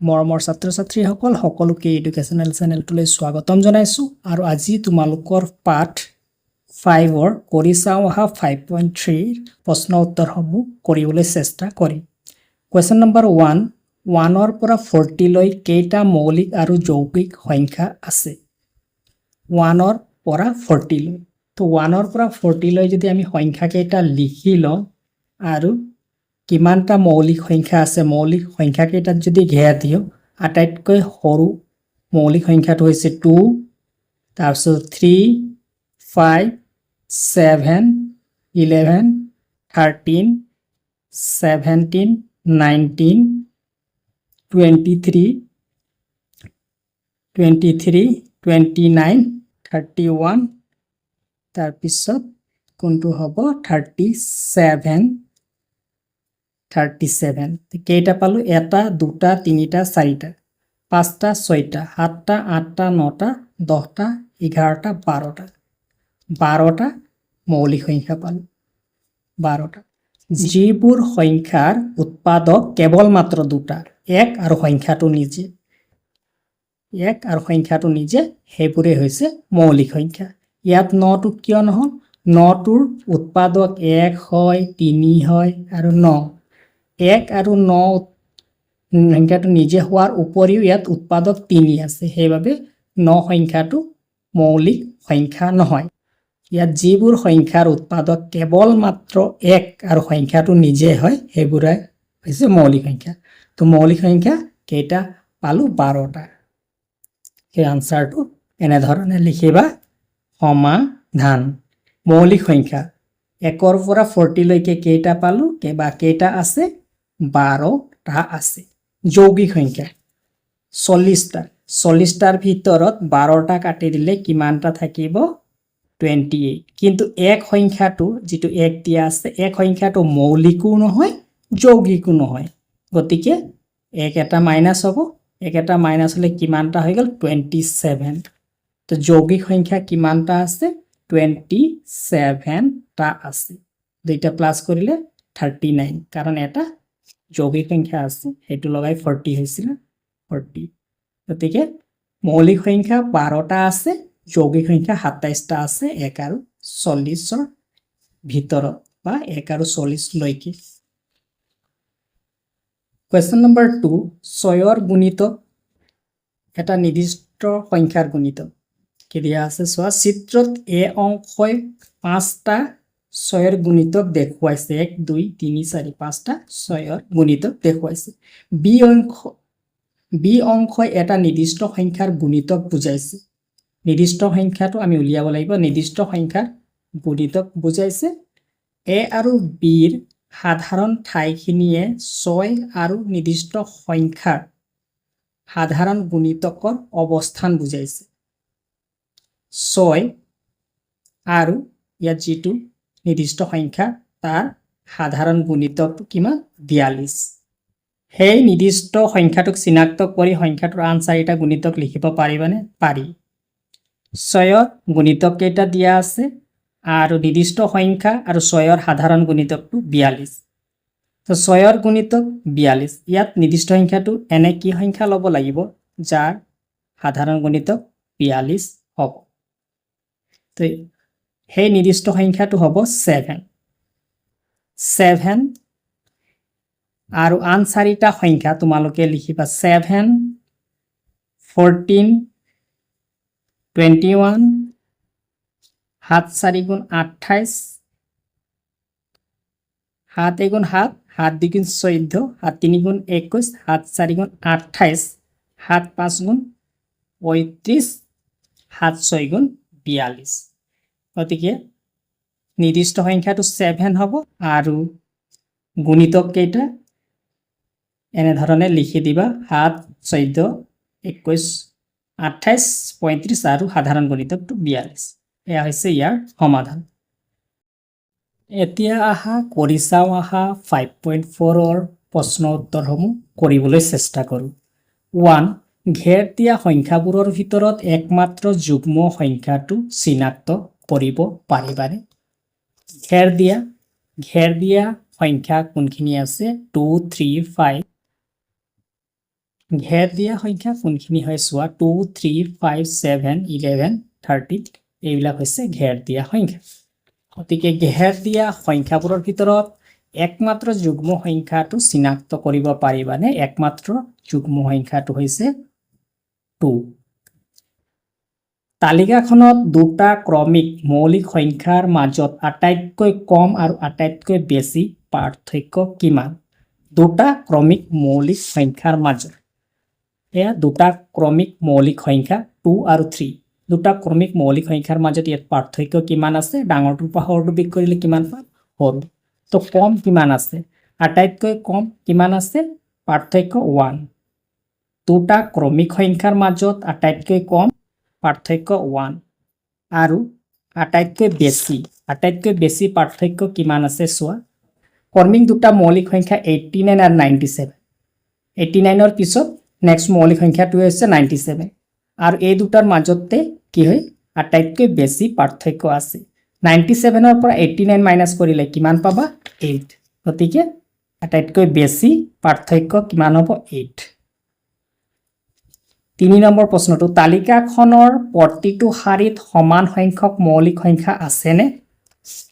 মৰমৰ ছাত্ৰ ছাত্ৰীসকল সকলোকে এডুকেশ্যনেল চেনেলটোলৈ স্বাগতম জনাইছোঁ। আৰু আজি তোমালোকৰ পাঠ ফাইভৰ কৰি চাওঁ অহা ফাইভ পইণ্ট থ্ৰীৰ প্ৰশ্ন উত্তৰসমূহ কৰিবলৈ চেষ্টা কৰিম। কুৱেশ্যন নম্বৰ ওৱান ওৱানৰ পৰা ফৰ্টিলৈ কেইটা মৌলিক আৰু যৌগিক সংখ্যা আছে? ওৱানৰ পৰা ফৰ্টিলৈ তো ওৱানৰ পৰা ফৰ্টিলৈ যদি আমি সংখ্যাকেইটা লিখি লওঁ আৰু কিমানটা মৌলিক সংখ্যা আছে? মৌলিক সংখ্যাকেইটাত যদি ঘেৰা দিওঁ, আটাইতকৈ সৰু মৌলিক সংখ্যাটো হৈছে টু, তাৰপিছত three, five, seven, eleven, thirteen seventeen nineteen, twenty three twenty three, twenty nine, thirty one, তাৰপিছত কোনটো হ'ব? Thirty seven. থাৰ্টি ছেভেন কেইটা পালোঁ? এটা, দুটা, তিনিটা, চাৰিটা। পাঁচটা, ছয়টা। সাতটা, আঠটা, নটা, দহটা, এঘাৰটা, বাৰটা। বাৰটা মৌলিক সংখ্যা পালোঁ। বাৰটা। যিবোৰ সংখ্যাৰ উৎপাদক কেৱল মাত্ৰ দুটা, এক আৰু সংখ্যাটো নিজে। এক আৰু সংখ্যাটো নিজে সেইবোৰেই হৈছে মৌলিক সংখ্যা। ইয়াত নটো কিয় নহ'ল? নটোৰ উৎপাদক এক হয়, তিনি হয় আৰু ন। এক আৰু ন সংখ্যাটো নিজে হোৱাৰ উপৰিও ইয়াত উৎপাদক তিনি আছে। সেইবাবে ন সংখ্যাটো মৌলিক সংখ্যা নহয়। ইয়াত যিবোৰ সংখ্যাৰ উৎপাদক কেৱল মাত্ৰ এক আৰু সংখ্যাটো নিজে হয় সেইবোৰে হৈছে মৌলিক সংখ্যা। তো মৌলিক সংখ্যা কেইটা পালোঁ? বাৰটা। সেই আনচাৰটো এনেধৰণে লিখিবা। সমাধান। মৌলিক সংখ্যা। একৰ পৰা ফৰ্টিলৈকে কেইটা পালোঁ? বা কেইটা আছে? বাৰটা আছে। যৌগিক সংখ্যা। চল্লিছটা চল্লিছটাৰ ভিতৰত বাৰটা কাটি দিলে কিমানটা থাকিব? টুৱেণ্টি এইট কিন্তু এক সংখ্যাটো, যিটো এক দিয়া আছে, এক সংখ্যাটো মৌলিকো নহয়, যৌগিকো নহয়। গতিকে এক এটা মাইনাছ হ'ব। এক এটা মাইনাছ হ'লে কিমানটা হৈ গ'ল? টুৱেণ্টি ছেভেন তো যৌগিক সংখ্যা কিমানটা আছে? টুৱেণ্টি ছেভেনটা আছে। দুইটা প্লাছ কৰিলে থাৰ্টি নাইন কাৰণ এটা যৌগিক সংখ্যা আছে, সেইটো লগাই ফৰ্টি হৈছিলে ফৰ্টি গতিকে মৌলিক সংখ্যা বাৰটা আছে, যৌগিক সংখ্যা সাতাইছটা আছে, এক আৰু চল্লিছৰ ভিতৰত বা এক আৰু চল্লিছলৈকে কুৱেশ্যন নম্বৰ টু ছয়ৰ গুণিতক এটা নিৰ্দিষ্ট সংখ্যাৰ গুণিতক কি দিয়া আছে, চোৱা, চিত্ৰত এ অংশই পাঁচটা ছয়ৰ গুণিতক দেখুৱাইছে। এক, দুই, তিনি, চাৰি, পাঁচটা ছয়ৰ গুণিতক দেখুৱাইছে। বি অংশ, বি অংশই এটা নিৰ্দিষ্ট সংখ্যাৰ গুণিতক বুজাইছে। নিৰ্দিষ্ট সংখ্যাটো আমি উলিয়াব লাগিব। নিৰ্দিষ্ট সংখ্যাৰ গুণিতক বুজাইছে। এ আৰু বিৰ সাধাৰণ ঠাইখিনিয়ে ছয় আৰু নিৰ্দিষ্ট সংখ্যাৰ সাধাৰণ গুণিতকৰ অৱস্থান বুজাইছে। ছয় আৰু ইয়াত যিটো নিৰ্দিষ্ট সংখ্যা তাৰ সাধাৰণ গুণিতকটো কিমান? বিয়াল্লিছ। সেই নিৰ্দিষ্ট সংখ্যাটোক চিনাক্ত কৰি সংখ্যাটোৰ আন চাৰিটা গুণিতক লিখিব পাৰিবানে? পাৰি। ছয়ৰ গুণিতক কেইটা দিয়া আছে? আৰু নিৰ্দিষ্ট সংখ্যা আৰু ছয়ৰ সাধাৰণ গুণিতকটো বিয়াল্লিছ। তো ছয়ৰ গুণিতক বিয়াল্লিছ। ইয়াত নিৰ্দিষ্ট সংখ্যাটো এনে কি সংখ্যা ল'ব লাগিব, যাৰ সাধাৰণ গুণিতক বিয়াল্লিছ হ'ব? তো সেই নিৰ্দিষ্ট সংখ্যাটো হ'ব ছেভেন ছেভেন আৰু আন চাৰিটা সংখ্যা তোমালোকে লিখিবা ছেভেন ফৰ্টিন টুৱেণ্টি ওৱান সাত চাৰি গুণ আঠাইছ, সাত এগুণ সাত সাত দুগুণ চৈধ্য, সাত তিনি গুণ একৈছ, সাত চাৰি গুণ আঠাইছ, সাত পাঁচ গুণ পঁয়ত্ৰিছ, সাত ছয় গুণ বিয়াল্লিছ। গতিকে নিৰ্দিষ্ট সংখ্যাটো ছেভেন হ'ব আৰু গুণিতক কেইটা এনেধৰণে লিখি দিবা। সাত, চৈধ্য একৈছ আঠাইছ পঁয়ত্ৰিছ আৰু সাধাৰণ গণিতকটো বিয়াল্লিছ এয়া হৈছে ইয়াৰ সমাধান। এতিয়া আহা, কৰি চাওঁ আহা ফাইভ পইণ্ট ফ'ৰৰ প্ৰশ্ন উত্তৰসমূহ কৰিবলৈ চেষ্টা কৰোঁ। ওৱান ঘেৰ দিয়া সংখ্যাবোৰৰ ভিতৰত একমাত্ৰ যুগ্ম সংখ্যাটো চিনাক্ত কৰিব পাৰিবানে ঘেৰ দিয়া ঘেৰ দিয়া সংখ্যা কোনখিনি আছে? টু থ্ৰী ফাইভ ঘেৰ দিয়া সংখ্যা কোনখিনি হয় চোৱা? Two three five seven eleven thirty এইবিলাক হৈছে ঘেৰ দিয়া সংখ্যা। গতিকে ঘেৰ দিয়া সংখ্যাবোৰৰ ভিতৰত একমাত্ৰ যুগ্ম সংখ্যাটো চিনাক্ত কৰিব পাৰিবানে? একমাত্ৰ যুগ্ম সংখ্যাটো হৈছে টু তালিকাখনত দুটা ক্ৰমিক মৌলিক সংখ্যাৰ মাজত আটাইতকৈ কম আৰু আটাইতকৈ বেছি পাৰ্থক্য কিমান? দুটা ক্ৰমিক মৌলিক সংখ্যাৰ মাজত। এয়া দুটা ক্ৰমিক মৌলিক সংখ্যা, টু আৰু থ্ৰী। দুটা ক্ৰমিক মৌলিক সংখ্যাৰ মাজত ইয়াত পাৰ্থক্য কিমান আছে? ডাঙৰটোৰ পৰা সৰুটো বিগ কৰিলে কিমান পাম? সৰু। তো কম কিমান আছে? আটাইতকৈ কম কিমান আছে? পাৰ্থক্য ওৱান। দুটা ক্ৰমিক সংখ্যাৰ মাজত আটাইতকৈ কম পাৰ্থক্য ওৱান আৰু আটাইতকৈ বেছি আটাইতকৈ বেছি পাৰ্থক্য কিমান আছে চোৱা? ক্ৰমিক দুটা মৌলিক সংখ্যা এইট্টি নাইন আৰু নাইণ্টি ছেভেন এইট্টি নাইনৰ পিছত নেক্সট মৌলিক সংখ্যাটোৱে হৈছে নাইণ্টি ছেভেন আৰু এই দুটাৰ মাজতে কি হয়? আটাইতকৈ বেছি পাৰ্থক্য আছে। নাইণ্টি ছেভেনৰ পৰা এইট্টি নাইন মাইনাছ কৰিলে কিমান পাবা? এইট গতিকে আটাইতকৈ বেছি পাৰ্থক্য কিমান হ'ব? এইট তিনি নম্বৰ প্ৰশ্নটো, তালিকাখনৰ প্ৰতিটো শাৰীত সমান সংখ্যক মৌলিক সংখ্যা আছেনে?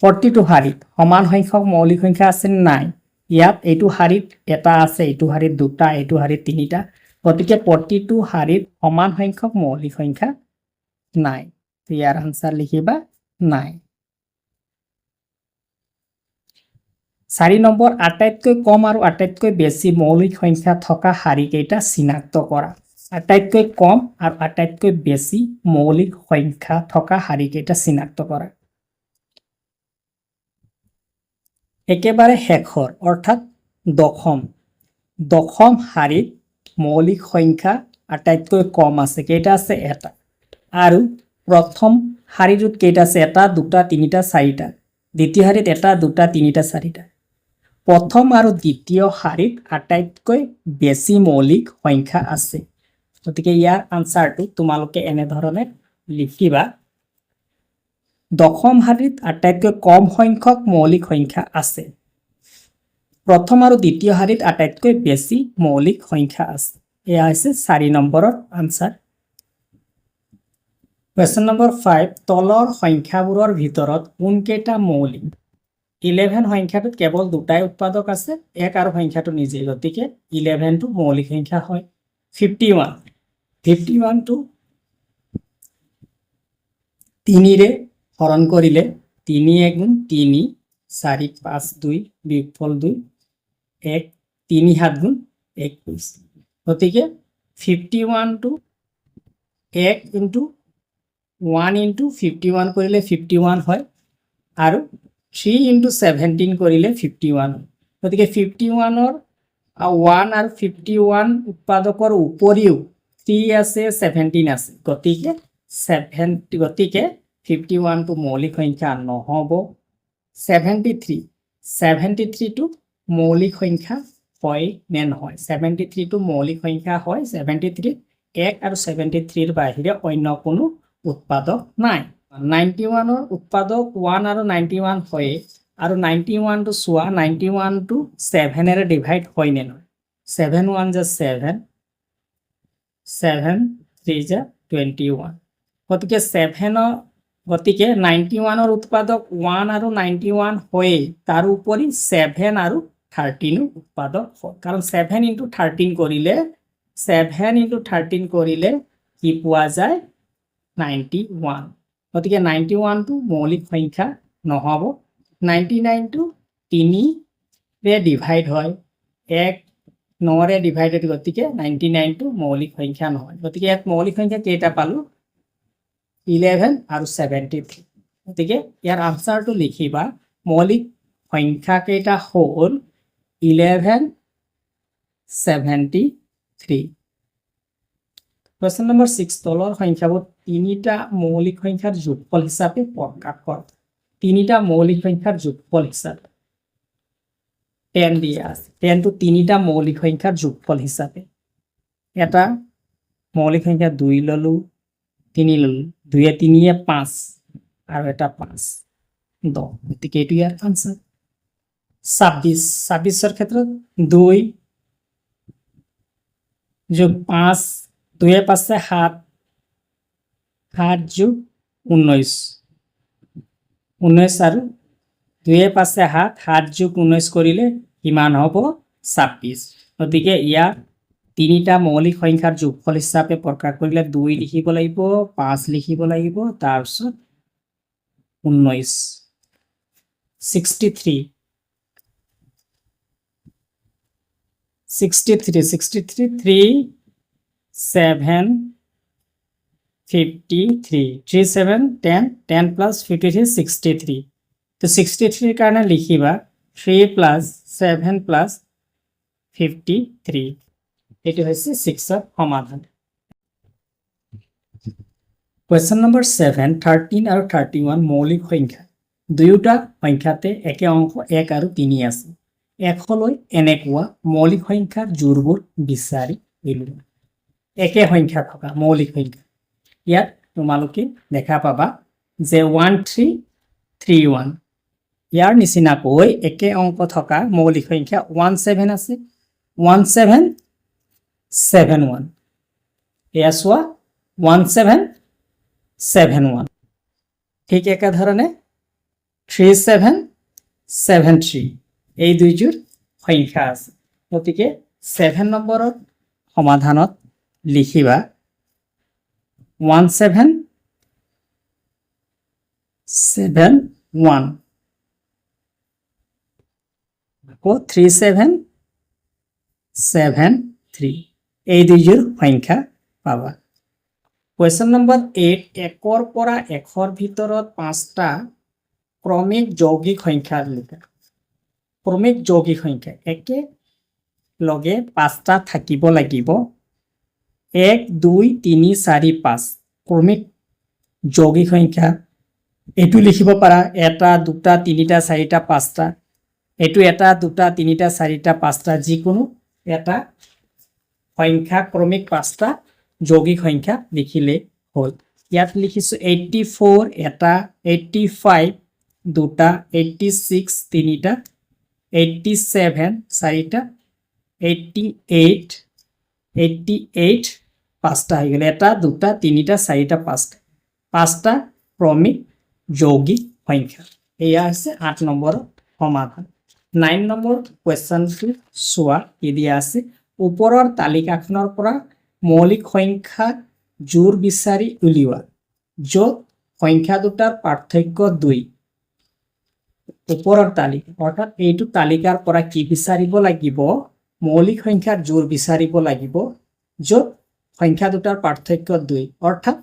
প্ৰতিটো শাৰীত সমান সংখ্যক মৌলিক সংখ্যা আছেনে নাই? ইয়াত এইটো শাৰীত এটা আছে, এইটো শাৰীত দুটা, এইটো শাৰীত তিনিটা। গতিকে প্ৰতিটো শাৰীত সমান সংখ্যক মৌলিক সংখ্যা নাই। ইয়াৰ আনচাৰ লিখিবা নাই। চাৰি নম্বৰ, আটাইতকৈ কম আৰু আটাইতকৈ বেছি মৌলিক সংখ্যা থকা শাৰীকেইটা চিনাক্ত কৰা। আটাইতকৈ কম আৰু আটাইতকৈ বেছি মৌলিক সংখ্যা থকা শাৰীকেইটা চিনাক্ত কৰা। একেবাৰে শেষৰ, অৰ্থাৎ দশম। দশম শাৰীত মৌলিক সংখ্যা আটাইতকৈ কম আছে, কেইটা আছে এটা। আৰু প্ৰথম শাৰীটোত কেইটা আছে এটা, দুটা, তিনিটা, চাৰিটা। দ্বিতীয় শাৰীত এটা, দুটা, তিনিটা, চাৰিটা। প্ৰথম আৰু দ্বিতীয় শাৰীত আটাইতকৈ বেছি মৌলিক সংখ্যা আছে। গতিকে ইয়াৰ আনচাৰটো তোমালোকে এনেধৰণে লিখিবা। দশম শাৰীত আটাইতকৈ কম সংখ্যক মৌলিক সংখ্যা আছে। প্ৰথম আৰু দ্বিতীয় শাৰীত আটাইতকৈ বেছি মৌলিক সংখ্যা আছে। এয়া হৈছে চাৰি নম্বৰৰ আনচাৰ কুৱেশ্যন নম্বৰ ফাইভ তলৰ সংখ্যাবোৰৰ ভিতৰত কোনকেইটা মৌলিক? ইলেভেন সংখ্যাটোত কেৱল দুটাই উৎপাদক আছে, এক আৰু সংখ্যাটো নিজেই, গতিকে ইলেভেনটো মৌলিক সংখ্যা হয়। ফিফটি ওৱান ফিফটি ওৱানটো তিনিৰে হৰণ কৰিলে তিনি এগুণ তিনি চাৰি, পাঁচ, দুই বিয়োগফল দুই, এক, তিনি, সাত গুণ একৈছ গতিকে ফিফটি ওৱানটো এক into one into fifty one কৰিলে ফিফটি ওৱান হয়, আৰু থ্ৰী ইণ্টু ছেভেণ্টিন কৰিলে ফিফটি ওৱান হয়। গতিকে ফিফটি ওৱানৰ ওৱান আৰু ফিফটি ওৱান উৎপাদকৰ উপৰিও থ্ৰী আছে ছেভেণ্টিন আছে। গতিকে ছেভেন গতিকে ফিফটি ওৱানটো মৌলিক সংখ্যা নহ'ব। ছেভেণ্টি থ্ৰী ছেভেণ্টি থ্ৰীটো মৌলিক সংখ্যা হয় নে নহয়? ছেভেণ্টি থ্ৰীটো মৌলিক সংখ্যা হয় ছেভেণ্টি থ্ৰীত এক আৰু ছেভেণ্টি থ্ৰীৰ বাহিৰে অন্য কোনো উৎপাদক নাই। নাইণ্টি ওৱানৰ উৎপাদক ওৱান আৰু নাইণ্টি ওৱান হয়ে আৰু নাইণ্টি ওৱানটো চোৱা নাইণ্টি ওৱানটো ছেভেনেৰে ডিভাইড হয় নে নহয়? ছেভেন ওৱান যে ছেভেন ছেভেন থ্ৰী যে টুৱেণ্টি ওৱান গতিকে ছেভেনৰ গতিকে নাইণ্টি ওৱানৰ উৎপাদক ওৱান আৰু নাইণ্টি ওৱান হয়েই তাৰোপৰি ছেভেন আৰু থাৰ্টিনো উৎপাদক হয়। কাৰণ ছেভেন ইণ্টু থাৰ্টিন কৰিলে ছেভেন ইণ্টু থাৰ্টিন কৰিলে কি পোৱা যায়? নাইণ্টি ওৱান গতিকে নাইণ্টি ওৱানটো মৌলিক সংখ্যা নহ'ব। নাইণ্টি নাইনটো তিনিৰে ডিভাইড হয়। এক নৰে ডিভাইডেড গতিকে নাইণ্টি নাইনটো মৌলিক সংখ্যা নহয়। গতিকে ইয়াত মৌলিক সংখ্যা কেইটা পালোঁ? ইলেভেন আৰু ছেভেণ্টি থ্ৰী গতিকে ইয়াৰ আনচাৰটো লিখিবা, মৌলিক সংখ্যা কেইটা হ'ল eleven seventy three question number six তলৰ সংখ্যাবোৰ তিনিটা মৌলিক সংখ্যাৰ যোগফল হিচাপে প্ৰকাশ কৰা তিনিটা মৌলিক সংখ্যাৰ যোগফল হিচাপে। টেন দিয়া আছে। টেনটো তিনিটা মৌলিক সংখ্যাৰ যোগফল হিচাপে। এটা মৌলিক সংখ্যা দুই ল'লোঁ, তিনি ল'লোঁ, দুয়ে তিনিয়ে পাঁচ, আৰু এটা পাঁচ, দহ। গতিকে এইটো ইয়াৰ আনচাৰ ছাব্বিছ। ছাব্বিছৰ ক্ষেত্ৰত দুই যোগ পাঁচ, দুয়ে পাঁচে সাত সাত যোগ ঊনৈছ। ঊনৈছ আৰু দুয়ে পাঁচে সাত সাত যোগ ঊনৈছ কৰিলে কিমান হ'ব? ছাব্বিছ। গতিকে ইয়াক তিনিটা মৌলিক সংখ্যাৰ যোগফল হিচাপে প্ৰকাশ কৰিলে দুই লিখিব লাগিব, পাঁচ লিখিব লাগিব, তাৰপিছত ঊনৈছ। Sixty three. Sixty three sixty three three, seven, fifty three. Three, seven, ten ten plus fifty three, sixty three. তো ছিক্সটি থ্ৰীৰ কাৰণে লিখিবা three plus seven plus fifty three এইটো হৈছে ছিক্সৰ সমাধান। কুৱেশ্যন নম্বৰ ছেভেন থাৰ্টিন আৰু থাৰ্টি ওৱান মৌলিক সংখ্যা। দুয়োটা সংখ্যাতে একে অংশ এক আৰু তিনি আছে। এশলৈ এনেকুৱা মৌলিক সংখ্যাৰ জোৰবোৰ বিচাৰি উলিওৱা। একে সংখ্যা থকা মৌলিক সংখ্যা। ইয়াত তোমালোকে দেখা পাবা যে ওৱান থ্ৰী থ্ৰী ওৱান ইয়াৰ নিচিনাকৈ একে অঙ্ক থকা মৌলিক সংখ্যা ওৱান ছেভেন আছে। ওৱান ছেভেন ছেভেন ওৱান এয়া চোৱা ওৱান ছেভেন ছেভেন ওৱান ঠিক একেধৰণে থ্ৰী ছেভেন ছেভেন থ্ৰী এই দুইযোৰ সংখ্যা আছে। গতিকে ছেভেন নম্বৰৰ সমাধানত লিখিবা ওৱান ছেভেন ছেভেন ওৱান আকৌ থ্ৰী ছেভেন ছেভেন থ্ৰী এই দুইযোৰ সংখ্যা পাবা। কুৱেশ্যন নম্বৰ এইট একৰ পৰা এশৰ ভিতৰত পাঁচটা ক্ৰমিক যৌগিক সংখ্যা লিখা। ক্ৰমিক যৌগিক সংখ্যা, একে লগে পাঁচটা থাকিব লাগিব। এক, দুই, তিনি, চাৰি, পাঁচ। ক্ৰমিক যৌগিক সংখ্যা, এইটো লিখিব পাৰা। এটা, দুটা, তিনিটা, চাৰিটা, পাঁচটা। এইটো এটা, দুটা, তিনিটা, চাৰিটা, পাঁচটা, যিকোনো এটা সংখ্যা, ক্ৰমিক পাঁচটা যৌগিক সংখ্যা লিখিলেই হ'ল। ইয়াত লিখিছোঁ এইট্টি ফ'ৰ এটা এইট্টি ফাইভ দুটা এইট্টি ছিক্স তিনিটা এইট্টি ছেভেন চাৰিটা এইট্টি এইট এইট্টি এইট পাঁচটা হৈ গ'ল। এটা, দুটা, তিনিটা, চাৰিটা, পাঁচটা। পাঁচটা ক্ৰমিক যৌগিক সংখ্যা। এয়া হৈছে আঠ নম্বৰৰ সমাধান। নাইন নম্বৰ কুৱেশ্যনটো চোৱা কি দিয়া আছে ওপৰৰ তালিকাখনৰ পৰা মৌলিক সংখ্যা জোৰ বিচাৰি উলিওৱা, য'ত সংখ্যা দুটাৰ পাৰ্থক্য দুই। ওপৰৰ তালিকা, অৰ্থাৎ এইটো তালিকাৰ পৰা কি বিচাৰিব লাগিব? মৌলিক সংখ্যাৰ জোৰ বিচাৰিব লাগিব, য'ত সংখ্যা দুটাৰ পাৰ্থক্য দুই। অৰ্থাৎ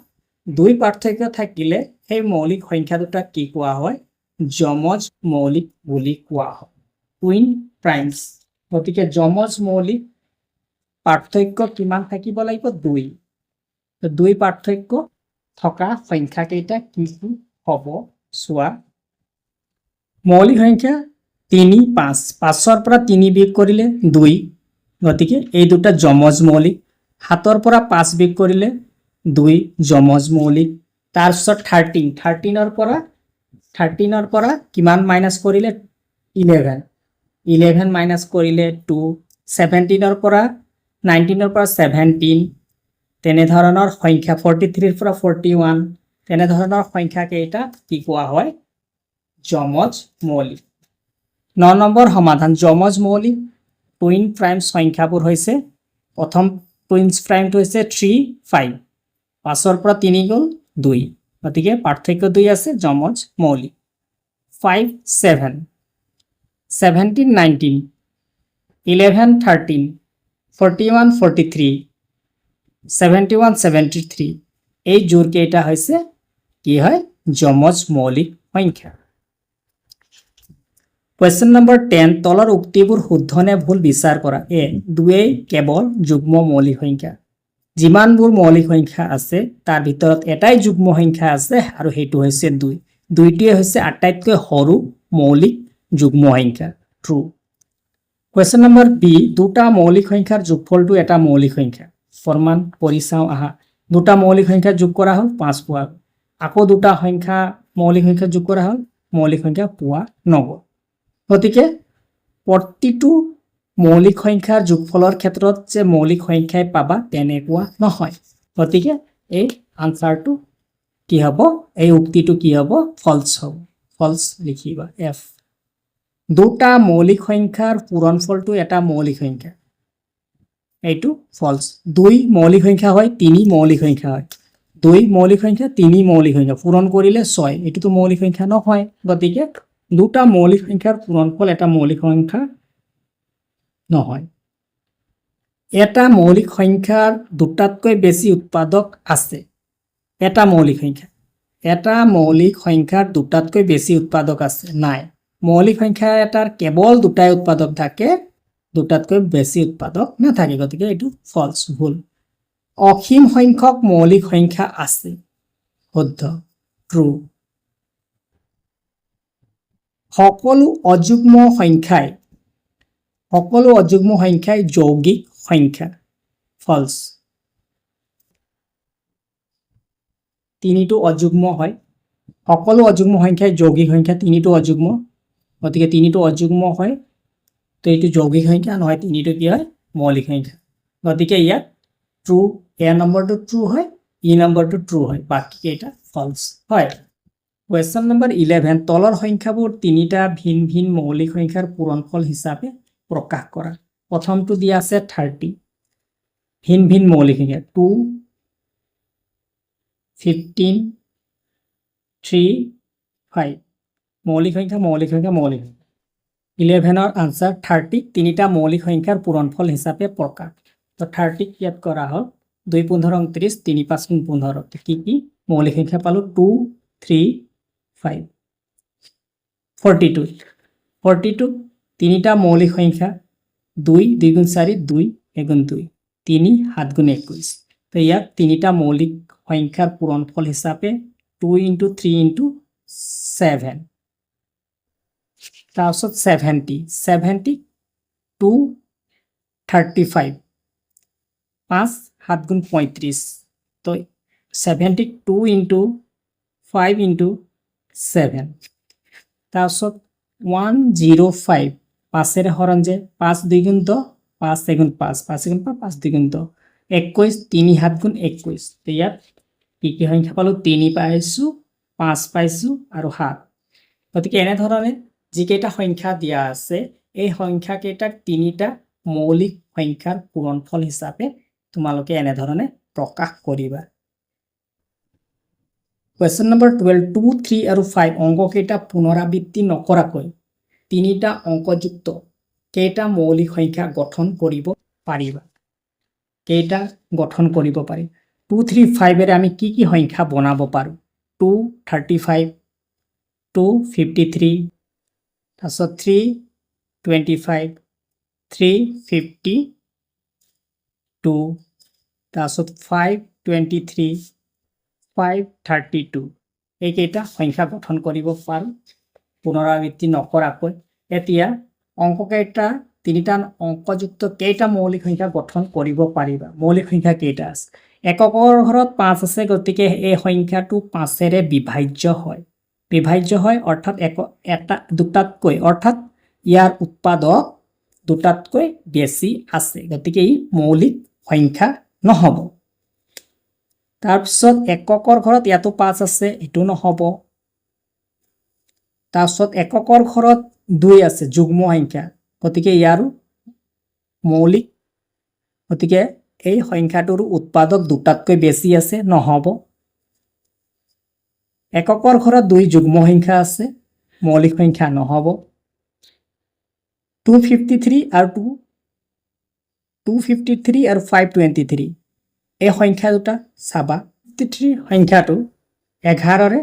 দুই পাৰ্থক্য থাকিলে সেই মৌলিক সংখ্যা দুটাক কি কোৱা হয়? যমজ মৌলিক বুলি কোৱা হয়। টুইন প্ৰাইমছ গতিকে যমজ মৌলিক পাৰ্থক্য কিমান থাকিব লাগিব দুই। দুই পাৰ্থক্য থকা সংখ্যাকেইটা কি কি হ'ব? চোৱা। মৌলিক সংখ্যা তিনি, পাঁচ। পাঁচৰ পৰা তিনি বিয়োগ কৰিলে দুই। গতিকে এই দুটা যমজ মৌলিক। সাতৰ পৰা পাঁচ বিয়োগ কৰিলে দুই যমজ মৌলিক। তাৰপিছত থাৰ্টিন থাৰ্টিনৰ পৰা থাৰ্টিনৰ পৰা কিমান মাইনাছ কৰিলে ইলেভেন ইলেভেন মাইনাছ কৰিলে টু ছেভেণ্টিনৰ পৰা নাইনটিনৰ পৰা ছেভেণ্টিন তেনেধৰণৰ সংখ্যা ফৰ্টি থ্ৰীৰ পৰা ফৰ্টি ওৱান তেনেধৰণৰ সংখ্যাকেইটা কি কোৱা হয়? যমজ মৌলিক। ন নম্বৰ সমাধান, যমজ মৌলিক টুইন প্ৰাইম সংখ্যাবোৰ হৈছে, প্ৰথম টুইনছ প্ৰাইমটো হৈছে থ্ৰী ফাইভ পাঁচৰ পৰা তিনি গ'ল দুই, গতিকে পাৰ্থক্য দুই আছে, যমজ মৌলিক। Five seven seventeen nineteen eleven thirteen forty one forty three seventy one seventy three এই জোৰকেইটা হৈছে কি হয়? যমজ মৌলিক সংখ্যা। কুৱেশ্যন নম্বৰ টেন তলৰ উক্তিবোৰ শুদ্ধ নে ভুল বিচাৰ কৰা। এ, দুয়েই কেৱল যুগ্ম মৌলিক সংখ্যা। যিমানবোৰ মৌলিক সংখ্যা আছে, তাৰ ভিতৰত এটাই যুগ্ম সংখ্যা আছে আৰু সেইটো হৈছে দুই। দুইটোৱে হৈছে আটাইতকৈ সৰু মৌলিক যুগ্ম সংখ্যা ট্ৰু কুৱেশ্যন নম্বৰ বি দুটা মৌলিক সংখ্যাৰ যোগফলটো এটা মৌলিক সংখ্যা। প্ৰমাণ কৰি চাওঁ, আহা। দুটা মৌলিক সংখ্যা যোগ কৰা হ'ল, পাঁচ পোৱা। আকৌ দুটা সংখ্যা, মৌলিক সংখ্যা যোগ কৰা হ'ল, মৌলিক সংখ্যা পোৱা নগ'ল গতিকে, প্ৰতিটো মৌলিক সংখ্যাৰ যোগফলৰ ক্ষেত্ৰত যে মৌলিক সংখ্যাই পাবা তেনেকুৱা নহয়। গতিকে, এই আনচাৰটো কি হ'ব? এই উক্তিটো কি হ'ব? ফলছ হ'ব। ফলছ লিখিবা এফ দুটা মৌলিক সংখ্যাৰ পূৰণফলটো এটা মৌলিক সংখ্যা। এইটো ফলছ দুই মৌলিক সংখ্যা হয়, তিনি মৌলিক সংখ্যা হয়। দুই মৌলিক সংখ্যা, তিনি মৌলিক সংখ্যা। পূৰণ কৰিলে ছয়, এইটোতো মৌলিক সংখ্যা নহয়। গতিকে দুটা মৌলিক সংখ্যাৰ পূৰণফল এটা মৌলিক সংখ্যা নহয়। এটা মৌলিক সংখ্যাৰ দুটাতকৈ বেছি উৎপাদক আছে। এটা মৌলিক সংখ্যা। এটা মৌলিক সংখ্যাৰ দুটাতকৈ বেছি উৎপাদক আছে। নাই। মৌলিক সংখ্যা এটাৰ কেৱল দুটাই উৎপাদক থাকে, দুটাতকৈ বেছি উৎপাদক নাথাকে, গতিকে এইটো ফলছ ভুল। অসীম সংখ্যক মৌলিক সংখ্যা আছে, শুদ্ধ ট্ৰু সকলো অযুগ্ম সংখ্যাই, সকলো অযুগ্ম সংখ্যাই যৌগিক সংখ্যা ফলছ তিনিটো অযুগ্ম হয়, সকলো অযুগ্ম সংখ্যাই যৌগিক সংখ্যা, তিনিটো অযুগ্ম গতিকে তিনিটো অযুগ্ম হয়, তো এইটো যৌগিক সংখ্যা নহয় তিনিটো কি হয় মৌলিক সংখ্যা গতিকে ইয়াত ট্ৰু এ নম্বৰটো ট্ৰু হয় ই নম্বৰটো ট্ৰু হয় বাকীকেইটা ফলছ হয়। কুৱেশ্যন নম্বৰ ইলেভেন তলৰ সংখ্যাবোৰ তিনিটা ভিন ভিন মৌলিক সংখ্যাৰ পূৰণফল হিচাপে প্ৰকাশ কৰা। প্ৰথমটো দিয়া আছে থাৰ্টি ভিন ভিন মৌলিক সংখ্যা টু ফিফটিন থ্ৰী ফাইভ মৌলিক সংখ্যা মৌলিক সংখ্যা মৌলিক সংখ্যা ইলেভেনৰ আনচাৰ থাৰ্টিক তিনিটা মৌলিক সংখ্যাৰ পূৰণফল হিচাপে প্ৰকাশ। তো থাৰ্টিক ইয়াত কৰা হ'ল, দুই পোন্ধৰ ঊনত্ৰিছ তিনি পাঁচ গুণ পোন্ধৰ কি কি? মৌলিক সংখ্যা পালোঁ two three five forty two forty two তিনিটা মৌলিক সংখ্যা, দুই দুই গুণ চাৰি, দুই এগুণ দুই। তিনি সাত গুণ একৈছ তো ইয়াত তিনিটা মৌলিক সংখ্যাৰ পূৰণফল হিচাপে two into three into seven তাৰপিছত seventy seventy two thirty five পাঁচ, সাত গুণ পঁয়ত্ৰিছ তো seventy two into five into seven তাৰপিছত ওৱান জিৰ' ফাইভ পাঁচেৰে হৰণ যে পাঁচ দুই গুণ দহ পাঁচ এগুণ পাঁচ পাঁচ এগুণ পাঁচ পাঁচ দুই দহ একৈছ তিনি সাত গুণ একৈছ তো ইয়াত কি কি সংখ্যা পালোঁ? তিনি পাইছোঁ, পাঁচ পাইছোঁ, আৰু সাত। গতিকে এনেধৰণে যিকেইটা সংখ্যা দিয়া আছে, এই সংখ্যাকেইটাক তিনিটা মৌলিক সংখ্যাৰ পূৰণফল হিচাপে তোমালোকে এনেধৰণে প্ৰকাশ কৰিবা। Question number twelve two three আৰু ফাইভ অংককেইটা পুনৰাবৃত্তি নকৰাকৈ তিনিটা অংকযুক্ত কেইটা মৌলিক সংখ্যা গঠন কৰিব পাৰিবা? কেইটা গঠন কৰিব পাৰি? টু থ্ৰী ফাইভেৰে আমি কি কি সংখ্যা বনাব পাৰোঁ? Two thirty five two fifty three তাৰপিছত three twenty five three fifty two তাৰপিছত five twenty three five thirty two এইকেইটা সংখ্যা গঠন কৰিব পাৰোঁ। পুনৰাবৃত্তি নকৰাকৈ। এতিয়া অংককেইটা, তিনিটা অংকযুক্ত কেইটা মৌলিক সংখ্যা গঠন কৰিব পাৰিবা? মৌলিক সংখ্যা কেইটা আছে? এককৰ ঘৰত পাঁচ আছে, গতিকে এই সংখ্যাটো পাঁচেৰে বিভাজ্য হয়। বিভাজ্য হয় অৰ্থাৎ এক এটা দুটাতকৈ অৰ্থাৎ ইয়াৰ উৎপাদক দুটাতকৈ বেছি আছে, গতিকে ই মৌলিক সংখ্যা নহ'ব। তাৰপিছত এককৰ ঘৰত ইয়াতো পাঁচ আছে, এইটো নহ'ব। তাৰপিছত এককৰ ঘৰত দুই আছে, যুগ্ম সংখ্যা, গতিকে ইয়াৰো মৌলিক, গতিকে এই সংখ্যাটোৰ উৎপাদক দুটাতকৈ বেছি আছে, নহ'ব। এককৰ ঘৰত দুই যুগ্ম সংখ্যা আছে, মৌলিক সংখ্যা নহ'ব। টু ফিফটি থ্ৰী আৰু টু টু ফিফটি থ্ৰী আৰু ফাইভ টুৱেণ্টি থ্ৰী এই সংখ্যা দুটা চাবা। ফিফটি থ্ৰী সংখ্যাটো এঘাৰৰে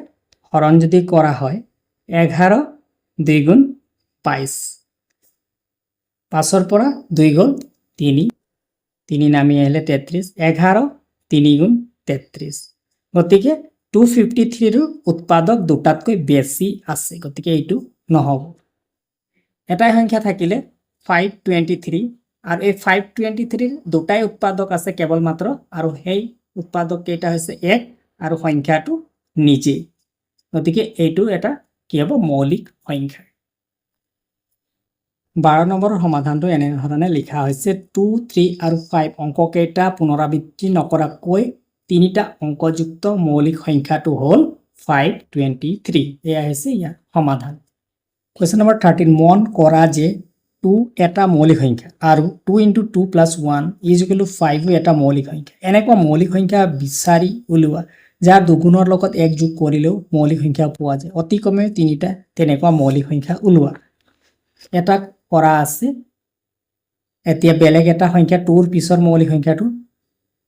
হৰণ যদি কৰা হয়, এঘাৰ দুই গুণ বাইছ। পাঁচৰ পৰা দুই গ'ল তিনি। তিনি নামি আহিলে তেত্ৰিছ। এঘাৰ তিনি গুণ তেত্ৰিছ। গতিকে টু ফিফটি থ্ৰীৰো উৎপাদক দুটাতকৈ বেছি আছে, গতিকে এইটো নহ'ব। এটাই সংখ্যা থাকিলে ফাইভ টুৱেণ্টি থ্ৰী আৰু এই ফাইভ টুৱেণ্টি থ্ৰীৰ দুটাই উৎপাদক আছে কেৱল মাত্ৰ আৰু সেই উৎপাদক কেইটা হৈছে এক, আৰু সংখ্যাটো নিজেই গতিকে এইটো এটা কি হ'ব? মৌলিক সংখ্যা। বাৰ নম্বৰৰ সমাধানটো এনেধৰণে লিখা হৈছে টু থ্ৰী আৰু ফাইভ অংককেইটা পুনৰাবৃত্তি নকৰাকৈ তিনিটা অংকযুক্ত মৌলিক সংখ্যাটো হ'ল ফাইভ টুৱেণ্টি থ্ৰী এয়া হৈছে ইয়াৰ সমাধান। কুৱেশ্যন নম্বৰ থাৰ্টিন মন কৰা যে টু এটা মৌলিক সংখ্যা আৰু two into two plus one equal two ফাইভো এটা মৌলিক সংখ্যা। এনেকুৱা মৌলিক সংখ্যা বিচাৰি উলিওৱা, যাৰ দুগুণৰ লগত এক যোগ কৰিলেও মৌলিক সংখ্যা পোৱা যায়। অতি কমেও তিনিটা তেনেকুৱা মৌলিক সংখ্যা ওলোৱা এটা কৰা আছে। এতিয়া বেলেগ এটা সংখ্যা টুৰ পিছৰ মৌলিক সংখ্যাটো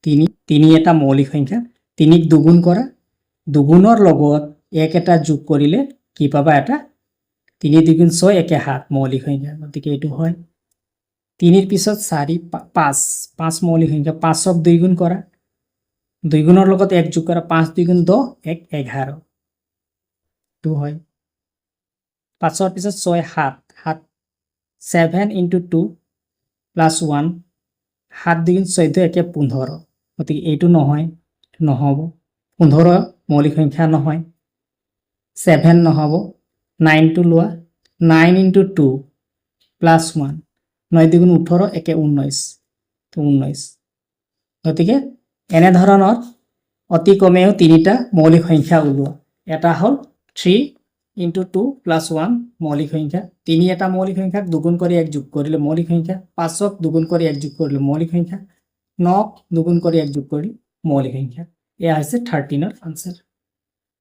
তিনি তিনি এটা মৌলিক সংখ্যা। তিনিক দুগুণ কৰা দুগুণৰ লগত এক এটা যোগ কৰিলে কি পাবা এটা? তিনি দুগুণ ছয় একে সাত মৌলিক সংখ্যা, গতিকে এইটো হয়। তিনিৰ পিছত চাৰি পাঁচ পাঁচ মৌলিক সংখ্যা পাঁচক দুই গুণ কৰা। দুই লগত এক যোগ কৰা, পাঁচ দুই গুণ দহ, এক, এঘাৰ। এইটো হয়। পাঁচৰ পিছত ছয়, সাত সাত, seven into two plus one, সাত দুগুণ চৈধ্য একে পোন্ধৰ। গতিকে এইটো নহয় নহ'ব। পোন্ধৰ মৌলিক সংখ্যা নহয়, ছেভেন নহ'ব নাইনটো লোৱা, nine into two plus one নয় দুগুণ ওঠৰ, একে ঊনৈছ ঊনৈছ গতিকে এনেধৰণৰ অতি কমেও তিনিটা মৌলিক সংখ্যা ওলোৱা। এটা হ'ল three into two plus one মৌলিক সংখ্যা। তিনি এটা মৌলিক সংখ্যাক দুগুণ কৰি এক যোগ কৰিলে মৌলিক সংখ্যা। পাঁচক দুগুণ কৰি এক যোগ কৰিলে মৌলিক সংখ্যা। নক দুগুণ কৰি এক যোগ কৰিলে মৌলিক সংখ্যা। এয়া হৈছে থাৰ্টিনৰ আনচাৰ